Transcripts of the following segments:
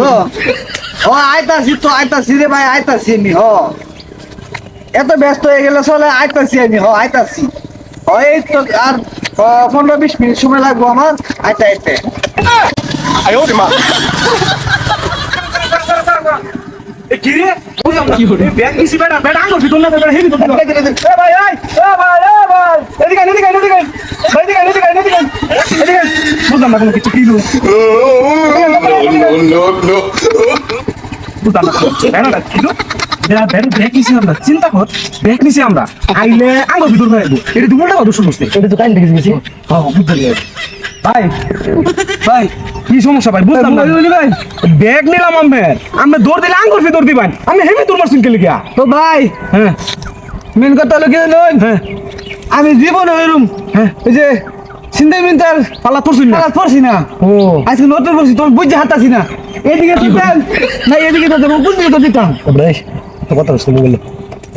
ও ও আইতাছি তো আইতাছি রে ভাই আইতাছি আমি হ এত ব্যস্ত হয়ে গেলে চলে আইতাছি আমি হ আইতাছি ও এই তো আর পনেরো বিশ মিনিট সময় লাগবো আমার আইতে আইতে ভাই না কোনো কিছু কি হলো বুঝলাম না। বেড়াটা কি হলো বেড়া বেড়া ব্যাগ নিছি আমরা। চিন্তা কর ব্যাগ নিছি আমরা। আইলে আঙ্গুর ভিতর হয়ে যাব এটা তো উল্টা কথা শুনছিস এটা তো কাইন্ড গেছি হ্যাঁ বুঝতে পেরেছি। ভাই ভাই কি সমস্যা ভাই? বুঝলাম না। ভাই। ব্যাগ নিলাম আমি আমি দৌড় দিলে আঙ্গুর ভিতর দিবেন। আমি হেভি দৌড় মারছেন কে লিগা তো ভাই হ্যাঁ। মেন কথা হলো কি? হ্যাঁ। আমি জীবন ওইরুম হ্যাঁ। ওই যে চিন্তা মিন্তার পাল্লা পড়ছেন না? পালা পড়ছি না। ও। আজকে নতুন পড়ছি তোর বুঝতে হাতাছি না। এদিকে তো না এদিকে তো দেবো দিকে তো দিতাম। তো কথা বলছি মোবাইলে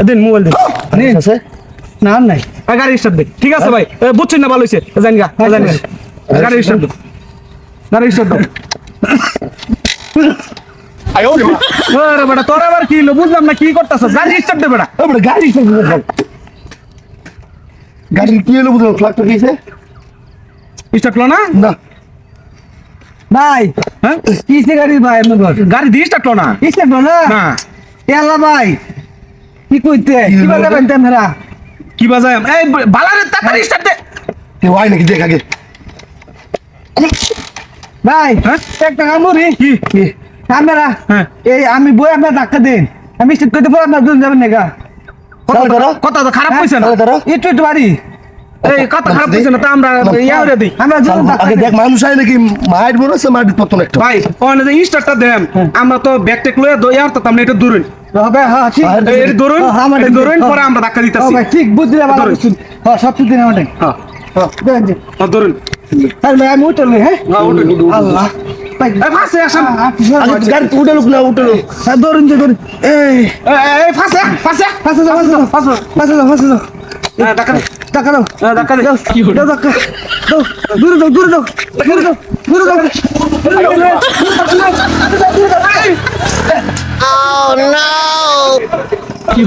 দেন মোবাইল দেন। আছে? না নাই। গাড়ি স্টার্ট দে। ঠিক আছে ভাই। এ, বুঝছেন না ভালো হয়েছে জানি গা জানি গা। গাড়ি স্টার্ট দে। গাড়ি স্টার্ট দে। আরে বেটা তোর আবার কি হলো? বুঝলাম না কি করতেছ গাড়ি স্টার্ট দে বেটা। গাড়ি গাড়ি কি হলো বুঝলো ফ্লাগটা দিয়েছে। স্টার্ট না। না। ভাই হ্যাঁ? কিসে গাড়ি ভাই আমার ঘর গাড়ি দিয়ে স্টার্ট না। কিসে না? না। এলা ভাই কি কইতে? কি বাজা? বানতে মেরা কি বাজায়? এই বালারে তাড়াতাড়ি স্টার্ট দে। কেউ হয় নাকি দেখ আগে। ভাই হ্যাঁ? একটা কি? হ্যাঁ। এই আমি বই আপনার ধাক্কা দিন। আমি স্টেট করতে পর আপনার দুজন যাবেন চালু কথা তো খারাপ কইছে না। চালু করো। একটু একটু বাড়ি। এই কথা খারাপ কইছে না তা আমরা ইয়া করে দিই। আমরা চালু দুজন করো। আগে দেখ মানুষ হয় নাকি মায়ের বড় আছে মাটির পতন একটা? ভাই ওখানে যে স্টার্টটা দেন আমরা তো ব্যাগ টেক লয়ে দই আর তো আমরা এটা হবে হ্যাঁ ঠিক। হ্যাঁ, আমার এটা হ্যাঁ। পরে আমরা ধাক্কা ও ভাই ঠিক বুঝলি হ্যাঁ সব দিন আমাদের। হ্যাঁ। হ্যাঁ দেন হ্যাঁ, ধরুন তাহলে আমি উঠে লই হ্যাঁ? হ্যাঁ আল্লাহ। ফাঁসে আসেন। হ্যাঁ, হ্যাঁ, আগে গাড়ি উঠে লোক না উঠে লোক। হ্যাঁ, ধরুন এই। ফাঁসে ফাঁসে। যাও পাশে যাও। ফাঁসে যাও পাশে যাও। হ্যাঁ ধাক্কা দাও। হ্যাঁ ধাক্কা দে। কি হলো? দাও টাকা দাও দূরে দাও দূরে দাও দূরে দাও দূরে দাও। কি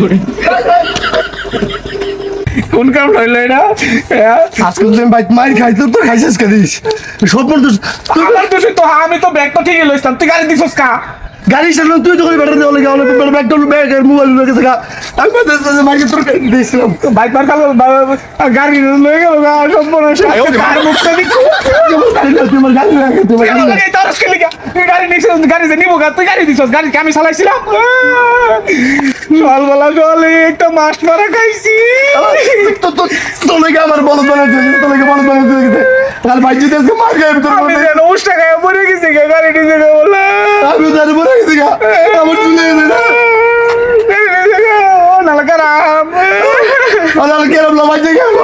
কোন কাম হইল এটা? হ্যাঁ? আজকে তুমি বাইক মার খাইতে তো খাইছিস সব তুই তো আমি তো ব্যাগ তো ঠিকই লইছিলাম। তুই গাড়ি দিছস কা? গাড়ি চালানো তুই তো করে বেটার দেওয়া লাগে অনেক ব্যাগটা ব্যাগ আর মোবাইল লগে থাকা আমি বাদে মাইকে তোর দিয়েছিলাম বাইক পার কালো গাড়ি লয়ে গেল সম্পূর্ণ গাড়ি মুক্ত দিকু গাড়ি না তোমার গাড়ি লাগে? তোমার গাড়ি লাগে? এই তরস কে তুই গাড়ি নিছিস গাড়ি যে নিবো গা তুই গাড়ি দিছস গাড়ি আমি চালাইছিলাম? সকালবেলা জলে একটা মাছ মারা খাইছি। তো তো তো লাগে আমার বলদ বানাতে তো লাগে বলদ বানাতে কাল যদি আজকে মার খাই তোর আমি যেন উস টাকায় মরে গেছি গা গাড়ি নিছে গা বলে আমি জানি মরে গেছি গা আমার চলে গেছে না গাড়ি নিছে গা ও নালা খারাপ আর কেরম লা ভাই গেল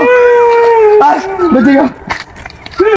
আর বেঁচে গা